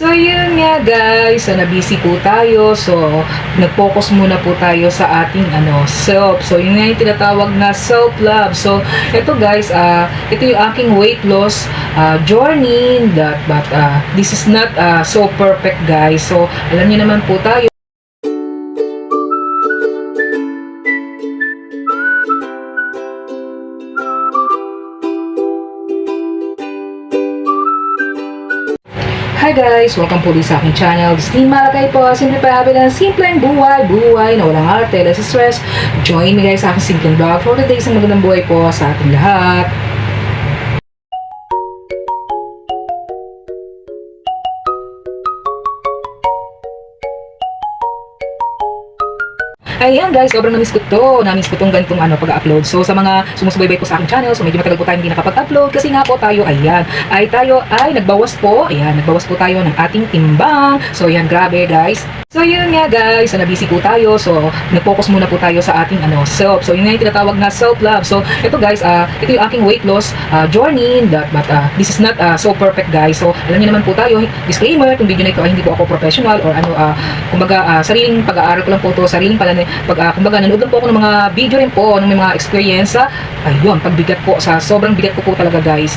So yun nga guys, so nabisi po tayo. So nag-focus muna po tayo sa ating ano, self. So yun nga yung tinatawag na self-love. So ito guys, ah ito yung aking weight loss ah, journey that but ah, this is not ah, so perfect guys. So alam niyo naman po tayo Hi guys! Welcome po sa aking channel. Is Malakay po. Simple pa happy lang. Simpleng buhay. Buhay na walang arte. Less stress. Join me guys sa aking simpleng vlog for today sa magandang buhay po sa ating lahat. Ayan guys, sobrang namiss ko to. Namiss ko tong ganitong ano, pag-upload. So sa mga sumusubaybay po sa aking channel, so medyo matagal po tayo hindi nakapag-upload kasi nga po tayo, ayan, ay tayo ay nagbawas po. Ayan, nagbawas po tayo ng ating timbang. So ayan, grabe guys. So yun nga guys, so nabisi po tayo. So nag-focus muna po tayo sa ating ano, self. So yun nga yung tinatawag na self-love. So ito guys, ah ito yung aking weight loss ah, journey. That, but ah, this is not ah, so perfect guys. So alam niyo naman po tayo, disclaimer, itong video na ito ay hindi po ako professional or ano, ah, kumbaga ah, sariling pag-aaral ko lang po to, sariling pala pag ah, kumbaga nanood po ako ng mga video rin po ng mga experience sa ayun, pagbigat po sa sobrang bigat ko po talaga guys.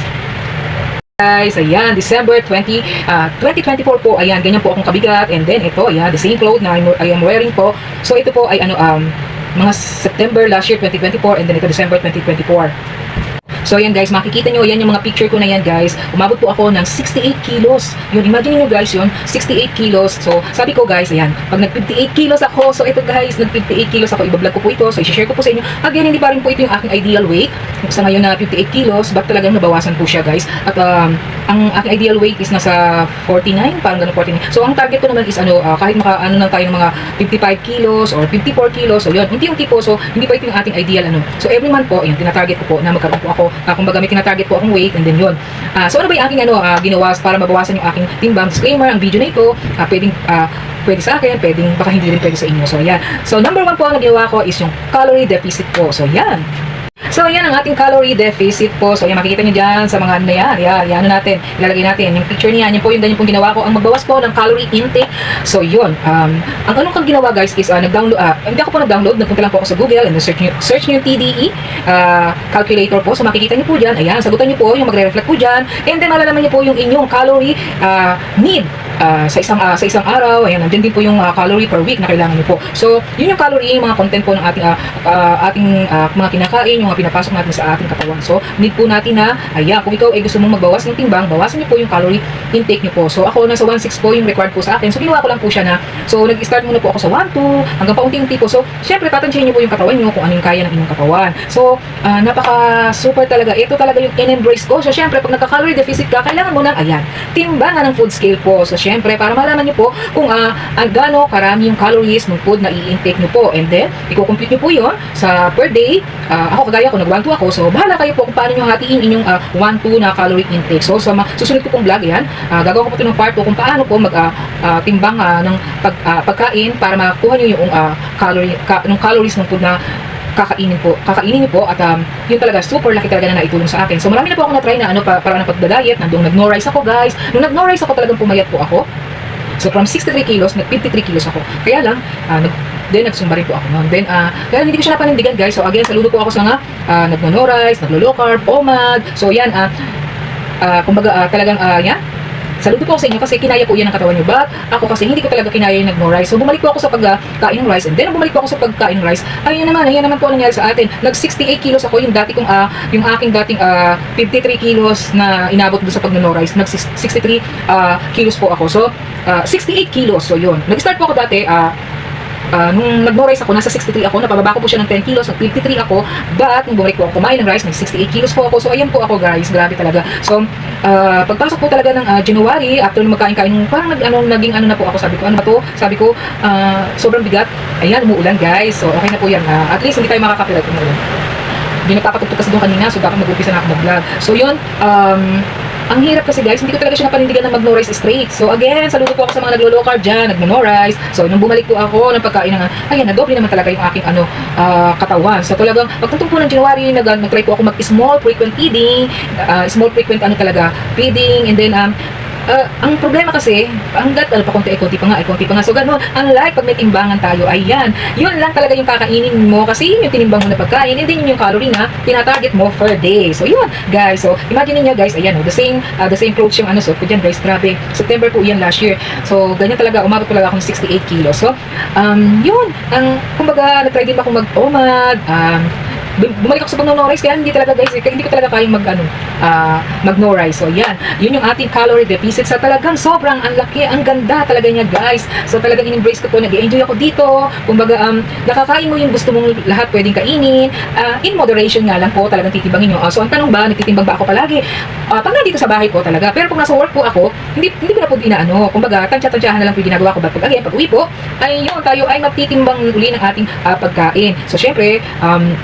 Guys, ayan, December 20, ah, 2024 po, ayan, ganyan po akong kabigat, and then ito, ayan, the same clothes na I'm, I am wearing po, so ito po ay ano, um, mga September last year 2024, and then ito December 2024. So yan guys, makikita nyo, yan yung mga picture ko na yan guys. Umabot po ako ng 68 kilos. Yun, imagine nyo guys yun, 68 kilos. So sabi ko guys, ayan, pag nag 58 kilos ako, so ito guys, nag 58 kilos ako, ibablog ko po ito. So i-share ko po sa inyo. Again, hindi pa rin po ito yung aking ideal weight. Sa ngayon na 58 kilos, but talagang nabawasan po siya guys. At um, ang aking ideal weight is nasa 49, parang ganun 49. So ang target ko naman is ano, ah, kahit maka ano lang tayo ng mga 55 kilos or 54 kilos. So yun, unti-unti po. So hindi pa ito yung ating ideal ano. So every month po, yun, tinatarget ko po na magkaroon po ako uh, kumbaga may tinatarget po akong weight and then yun. Ah, so ano ba yung aking ano, ah, ginawa para mabawasan yung aking timbang? Disclaimer, ang video na ito, ah, pwedeng ah, pwede sa akin, pwedeng baka hindi rin pwede sa inyo. So yan. So number one po ang ginawa ko is yung calorie deficit po. So yan. So, yan ang ating calorie deficit po. So, yan, makikita nyo dyan sa mga ano na yan. Yan, yan, ano natin. Ilalagay natin. Yung picture niyan, yan po yung ganyan pong ginawa ko. Ang magbawas po ng calorie intake. So, yun. Um, ang anong kang ginawa, guys, is uh, nag-download, uh, hindi ako po nag-download. Nagpunta lang po ako sa Google and search nyo, search nyo yung TDE uh, calculator po. So, makikita nyo po dyan. Ayan, sagutan nyo po yung magre-reflect po dyan. And then, malalaman nyo po yung inyong calorie uh, need uh, sa isang uh, sa isang araw. Ayan, nandiyan din po yung uh, calorie per week na kailangan niyo po. So, yun yung calorie, yung mga content po ng ating uh, uh, ating uh, mga kinakain, yung mga pinapasok natin sa ating katawan. So, need po natin na, ayan, kung ikaw ay gusto mong magbawas ng timbang, bawasan niyo po yung calorie intake niyo po. So, ako nasa 1.6 po yung required po sa akin. So, ginawa ko lang po siya na, so, nag-start muna po ako sa 1.2 hanggang paunti-unti po. So, syempre, tatansihin niyo po yung katawan niyo kung ano yung kaya ng inyong katawan. So, uh, napaka super talaga. Ito talaga yung in-embrace ko. So, syempre, pag nagka-calorie deficit ka, kailangan mo ng, ayan, timbangan ng food scale po. So, syempre, para malaman niyo po kung uh, gaano karami yung calories ng food na i-intake niyo po. And then, i-compute niyo po yun sa per day. Uh, ako kagaya ko, nag 1 ako. So, bahala kayo po kung paano nyo hatiin inyong uh, 1-2 na calorie intake. So, sa susunod ko pong vlog yan, uh, gagawa ko po ito ng part 2 kung paano po mag uh, uh, uh, ng pag, uh, pagkain para makuha nyo yung uh, calorie, ka, ng calories ng food na kakainin po, kakainin niyo po at um, yun talaga super laki talaga na naitulong sa akin. So marami na po ako na-try na ano pa, para na pagda-diet, nandung nag-no rice ako guys. Nung nag-no rice ako talagang pumayat po ako. So from 63 kilos, nag 53 kilos ako. Kaya lang, uh, nag Then, nagsumba rin po ako noon. Then, uh, kaya hindi ko siya napanindigan, guys. So, again, saludo po ako sa mga uh, nagno rice, naglo-low carb, OMAD. So, yan, uh, uh, kumbaga, uh, talagang, uh, yan, Saludo po sa inyo kasi kinaya po yan ng katawan nyo. But ako kasi hindi ko talaga kinaya yung nag rice. So bumalik po ako sa pagkain ng rice and then bumalik po ako sa pagkain ng rice. Ayun naman, ayan naman po ang nangyari sa atin. Nag 68 kilos ako yung dati kong uh, yung aking dating uh, 53 kilos na inabot doon sa pag rice. Nag 63 uh, kilos po ako. So uh, 68 kilos. So yun. Nag-start po ako dati uh, uh, nung nag-no-rice ako, nasa 63 ako, napababa ko po siya ng 10 kilos, nag 53 ako, but nung bumalik po ako kumain ng rice, nag 68 kilos po ako, so ayan po ako guys, grabe talaga. So, uh, pagpasok po talaga ng uh, January, after magkain-kain, parang nag, ano, naging ano na po ako, sabi ko, ano ba to? Sabi ko, uh, sobrang bigat, ayan, umuulan guys, so okay na po yan, uh, at least hindi tayo makakapilat umuulan. Hindi nagpapatugtog kasi doon kanina, so baka mag-upisa na ako mag-vlog. So yun, um, ang hirap kasi guys, hindi ko talaga siya napanindigan na mag-no straight. So again, saludo po ako sa mga naglo-low carb dyan, nag-no. So nung bumalik po ako ng pagkain ng, ayan, nadoble naman talaga yung aking ano, uh, katawan. So talagang, pagtungtong po ng January, nag, nag-try po ako mag-small frequent feeding, uh, small frequent ano talaga, feeding, and then um, ah, ang problema kasi, hanggat ano pa konti, eh, konti pa nga, eh, konti pa nga. So, ganun. Unlike pag may timbangan tayo, ayan, yun lang talaga yung kakainin mo kasi yun yung tinimbang mo na pagkain, and then yun yung calorie na tinatarget mo per day. So, yun, guys. So, imagine niyo guys, ayan, oh, the same, ah, the same clothes yung ano, suot ko dyan, guys, grabe. September po yan last year. So, ganyan talaga, umabot talaga ako ng 68 kilos. So, um, yun, ang, kumbaga, nag-try din ba akong mag-omad, um, bumalik ako sa pag no rice kaya hindi talaga guys kaya hindi ko talaga kayang mag ano ah, mag no rice. So yan. Yun yung ating calorie deficit sa talagang sobrang ang laki ang ganda talaga niya guys. So talagang in-embrace ko to nag-enjoy ako dito. Kumbaga um, nakakain mo yung gusto mong lahat pwedeng kainin. Ah, in moderation nga lang po talagang titimbangin nyo. Ah, so ang tanong ba nagtitimbang ba ako palagi? Ah, pag nandito sa bahay po talaga pero kung nasa work po ako hindi hindi ko na po inaano. Kumbaga tansya-tansyahan na lang po yung ginagawa ko. But pag again pag uwi po ay yun tayo ay magtitimbang uli ng ating ah, pagkain. So syempre um,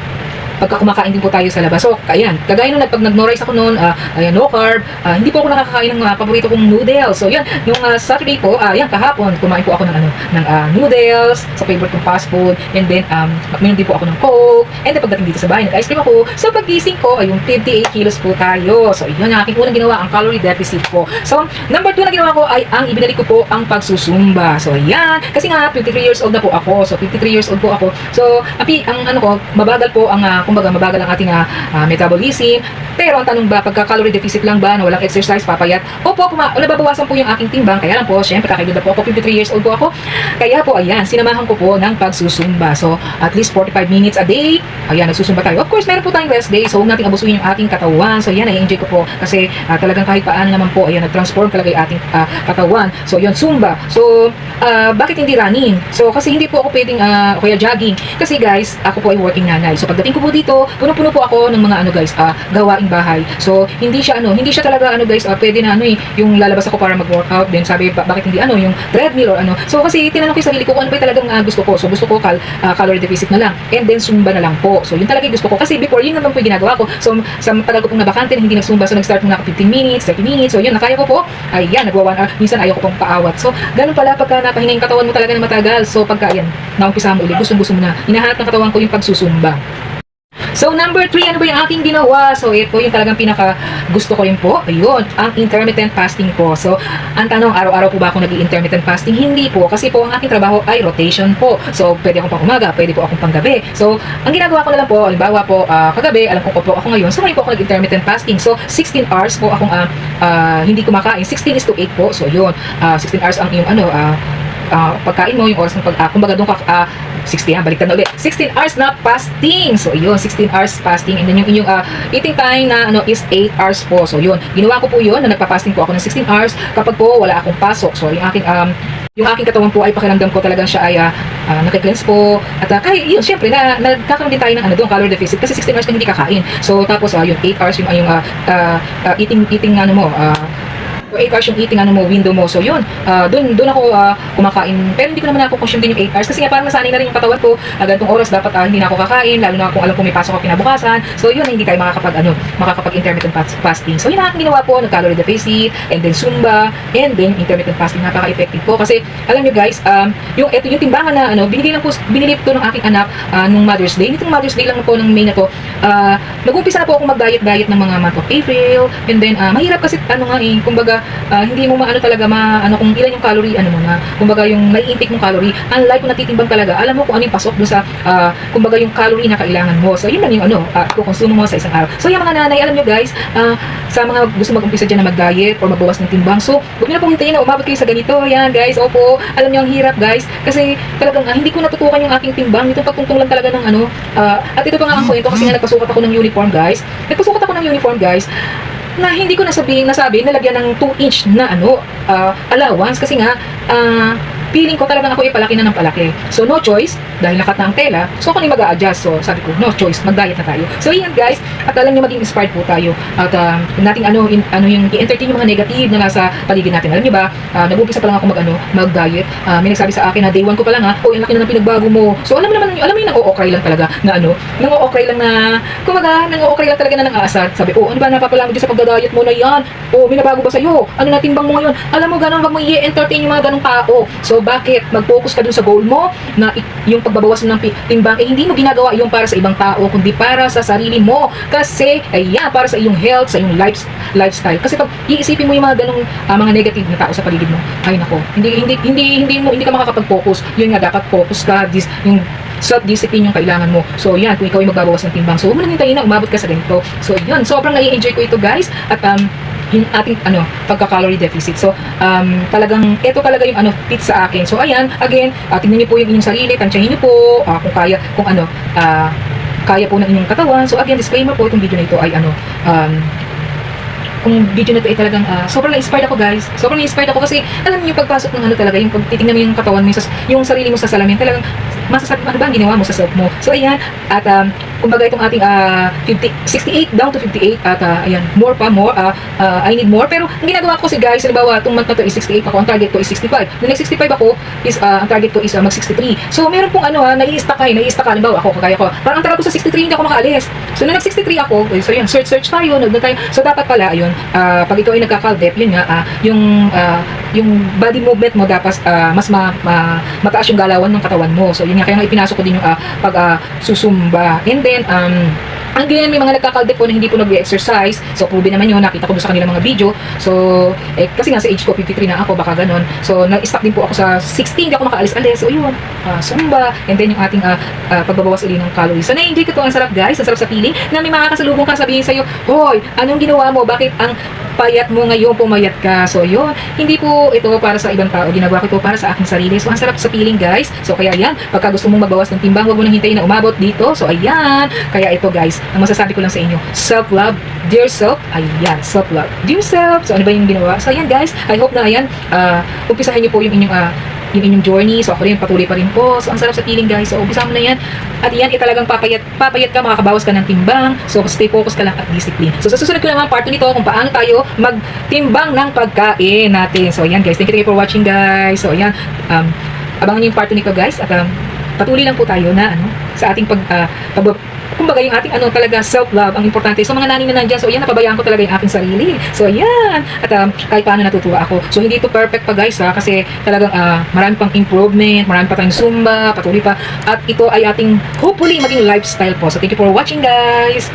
pagka kumakain din po tayo sa labas. So, ayan, kagaya nung pag nag-no-rice ako noon, ah, ayan, no carb, ah, hindi po ako nakakakain ng ah, paborito kong noodles. So, yan, yung ah, Saturday po, ah, yan, kahapon, kumain po ako ng ano, ng ah, noodles, sa favorite kong fast food, and then, um, minum din po ako ng Coke, and then pagdating dito sa bahay, nag-ice cream ako. So, paggising ko, ay yung 58 kilos po tayo. So, yun ang aking unang ginawa, ang calorie deficit po. So, number 2 na ginawa ko ay ang ibinalik ko po ang pagsusumba. So, ayan, kasi nga, 53 years old na po ako. So, 53 years old po ako. So, ang, pi- ang ano ko, mabagal po ang, ah, kumbaga, mabagal ang ating ah, ah, metabolism. Pero ang tanong ba, pagka calorie deficit lang ba, na walang exercise, papayat? Opo, puma, nababawasan po yung aking timbang. Kaya lang po, syempre, kakaganda po ako, 53 years old po ako. Kaya po, ayan, sinamahan ko po ng pagsusumba. So, at least 45 minutes a day. Ayan, nagsusumba tayo. Of course, meron po tayong rest day. So, huwag nating abusuin yung ating katawan. So, yan, nai-enjoy ko po. Kasi ah, talagang kahit paano naman po, ayan, nag-transform talaga yung ating ah, katawan. So, yun, Zumba. So, ah, bakit hindi running? So, kasi hindi po ako pwedeng, o kaya jogging. Kasi guys, ako po ay working nanay. So, pagdating ko po dito, puno-puno po ako ng mga ano guys, ah, gawaing bahay. So, hindi siya ano, hindi siya talaga ano guys, ah, pwede na ano eh, yung lalabas ako para mag-workout. Then sabi, ba- bakit hindi ano, yung treadmill or ano. So, kasi tinanong ko yung sarili ko kung ano ba yung talagang ah, gusto ko. So, gusto ko cal- ah, calorie deficit na lang. And then, Zumba na lang po. So, yun talaga yung gusto ko. Kasi before, yun naman po yung ginagawa ko. So, sa tagal ko pong nabakante, hindi nag-Zumba. So, nag-start muna ako 15 minutes, 30 minutes. So, yun, nakaya ko po. Ayan, nagwa 1 hour. Minsan, ayaw ko pong paawat. So, ganun pala pagka napahinga yung katawan mo talaga na matagal. So, pagka, ayan, naumpisa mo ulit, gusto-gusto mo na. Hinahanap ng katawan ko yung pagsusumba. So, number three, ano ba yung aking ginawa? So, ito yung talagang pinaka gusto ko rin po. Ayun, ang intermittent fasting po. So, ang tanong, araw-araw po ba ako nag intermittent fasting? Hindi po. Kasi po, ang aking trabaho ay rotation po. So, pwede akong pang umaga, pwede po akong pang gabi. So, ang ginagawa ko na lang po, halimbawa po, ah, kagabi, alam ko po ako ngayon, so ngayon po ako nag-intermittent fasting. So, 16 hours po akong ah, ah, hindi kumakain. 16 is to 8 po. So, yun. Ah, 16 hours ang yung ano, ah, ah, pagkain mo, yung oras ng pag, ah, kumbaga doon ka, ah, 60 ha, baliktad na ulit. 16 hours na fasting. So, yun, 16 hours fasting. And then yung inyong ah, eating time na ano is 8 hours po. So, yun. Ginawa ko po yun na nagpa-fasting po ako ng 16 hours kapag po wala akong pasok. So, yung aking um, yung aking katawan po ay pakiramdam ko talagang siya ay uh, nakikleanse po. At uh, kahit yun, syempre, na, nagkakaroon din tayo ng ano doon, calorie deficit. Kasi 16 hours ka hindi kakain. So, tapos ah, yung 8 hours yung, ah, yung ah, ah, ah, eating, eating ano mo, ah, 8 hours yung eating ano mo, window mo. So yun, uh, doon doon ako ah, kumakain. Pero hindi ko naman ako consume din yung 8 hours kasi nga parang nasanay na rin yung katawan ko. Uh, oras dapat ah, hindi na ako kakain, lalo na kung alam kong may pasok ako kinabukasan. So yun, hindi tayo makakapag ano, makakapag intermittent fast- fasting. So yun ang ginawa po, nag-calorie deficit, and then Zumba, and then intermittent fasting. Napaka-effective po kasi alam nyo guys, um, yung ito yung timbangan na ano, binigay lang po binili po ng aking anak ah, nung Mother's Day. Nitong Mother's Day lang po ng May na to. Ah, nag-umpisa na po akong mag-diet-diet ng mga month of April, and then ah, mahirap kasi ano nga eh, kumbaga ah, hindi mo maano talaga ma ano kung ilan yung calorie ano mo na kumbaga yung nai-intake mong calorie unlike kung natitimbang talaga alam mo kung ano yung pasok doon sa ah, kumbaga yung calorie na kailangan mo. So yun lang yung ano uh, kukonsumo mo sa isang araw. So yung mga nanay alam nyo guys ah, sa mga gusto mag-umpisa dyan na mag-diet or magbawas ng timbang so huwag nyo na pong hintayin na umabot kayo sa ganito. Yan guys opo. Alam nyo ang hirap guys kasi talagang ah, hindi ko natutukan yung aking timbang. Itong pagtungtong lang talaga ng ano ah, at ito pa nga ang kwento kasi nga nagpasukat ako ng uniform guys. Nagpasukat ako ng uniform guys na hindi ko nasabi, nasabi nalagyan ng 2 inch na ano ah, allowance. Kasi nga ah, feeling ko talagang ako ipalaki na ng palaki. So no choice dahil nakat na ang tela. So ako ni mag-a-adjust. So sabi ko, no choice, mag-diet na tayo. So yan guys, at alam niyo maging inspired po tayo at ah, nating ano in, ano yung i-entertain yung mga negative na nasa paligid natin. Alam niyo ba, uh, nag-umpisa pa lang ako mag ano, mag-diet. Ah, may nagsabi sa akin na day one ko pa lang ha, oh, ang laki na ng pinagbago mo. So alam mo naman, alam mo yung nang-o-okray lang talaga na ano, nang-o-okray lang na, kumaga, nang-o-okray lang talaga na nang-aasar. Sabi, oh, ano ba napapala mo dyan sa pagda-diet mo na yan? Oh, may nabago ba sa'yo? Ano natimbang mo ngayon? Alam mo, ganun, wag mo i-entertain yung mga ganong tao. So, So bakit mag-focus ka dun sa goal mo na yung pagbabawas ng timbang eh hindi mo ginagawa yung para sa ibang tao kundi para sa sarili mo kasi ayan para sa iyong health, sa iyong life, lifestyle. Kasi pag iisipin mo yung mga ganong ah, mga negative na tao sa paligid mo, ay nako, hindi hindi hindi hindi mo hindi ka makakapag-focus. Yun nga dapat focus ka dis, yung self-discipline yung kailangan mo. So, yan, kung ikaw ay magbabawas ng timbang. So, huwag mo nang hintayin na umabot ka sa ganito. So, yun. Sobrang nai-enjoy ko ito, guys. At, um, ating ano pagka-calorie deficit. So, um, talagang ito talaga yung ano fit sa akin. So, ayan, again, uh, tingnan niyo po yung inyong sarili, tansyahin niyo po ah, kung kaya kung ano ah, kaya po ng inyong katawan. So, again, disclaimer po itong video na ito ay ano um, kung video na to ay talagang ah, sobrang na-inspired ako guys. Sobrang na-inspired ako kasi alam niyo pagpasok ng ano talaga, yung pag titingnan mo yung katawan mo, yung sarili mo sa salamin, talagang masasabi mo ano ba ang ginawa mo sa self mo. So ayan, at um, kumbaga itong ating ah, 50, 68 down to 58 at ah, ayan, more pa, more, ah, ah, I need more. Pero ang ginagawa ko kasi guys, halimbawa itong month na to is 68 ako, ang target ko is 65. Nung nag-65 ako, is, ah, ang target ko is ah, mag-63. So meron pong ano ha, nai-stack ka, eh, nai-stack ka, halimbawa ako, kagaya ko, parang ang tagal ko sa 63, hindi ako makaalis. So nung nag-63 ako, eh, so yun, search-search tayo, nag tayo. So dapat pala, ayun, ah, pag ikaw ay nagkakaldep, yun nga, ah, yung, ah, yung body movement mo dapat ah, mas ma, ma- mataas yung galawan ng katawan mo. So yun nga, kaya nga ipinasok ko din yung ah, pag ah, susumba. And then, um, Again, may mga nagkakaldep po na hindi po nag-exercise. So, proven naman yun. Nakita ko doon sa kanilang mga video. So, eh, kasi nga sa age ko, 53 na ako, baka ganon. So, nag-stuck din po ako sa 16. Hindi ako makaalis-alis. So, yun. ah, Zumba. And then, yung ating ah, ah, pagbabawas uli ng calories. So, na-enjoy ko to. Ang sarap, guys. Ang sarap sa feeling na may makakasalubong ka sabihin sa'yo, Hoy, anong ginawa mo? Bakit ang payat mo ngayon pumayat ka? So, yun. Hindi po ito para sa ibang tao. Ginagawa ko ito para sa aking sarili. So, ang sarap sa feeling, guys. So, kaya yan. Pagka gusto mong magbawas ng timbang, huwag mo nang hintayin na umabot dito. So, ayan. Kaya ito, guys. Ang masasabi ko lang sa inyo, self-love, dear self, ayan, self-love, dear self. So, ano ba yung ginawa? So, ayan, guys. I hope na, ayan, uh, umpisahan niyo po yung inyong, ah, yung inyong journey. So, ako rin, patuloy pa rin po. So, ang sarap sa feeling, guys. So, umpisa mo na yan. At yan, eh, talagang papayat, papayat ka, makakabawas ka ng timbang. So, stay focus ka lang at discipline. So, sa susunod ko naman, part 2 nito, kung paano tayo magtimbang ng pagkain natin. So, ayan, guys. Thank you, thank you for watching, guys. So, ayan, um, abangan niyo yung part 2 nito, guys. At, um, patuloy lang po tayo na, ano, sa ating pag, uh, pag kumbaga yung ating ano talaga self-love ang importante. So mga nani na nandyan, so yan, napabayaan ko talaga yung aking sarili. So ayan, at um, kahit paano natutuwa ako. So hindi ito perfect pa guys ha, kasi talagang ah, marami pang improvement, marami pa tayong zumba, patuloy pa. At ito ay ating hopefully maging lifestyle po. So thank you for watching guys.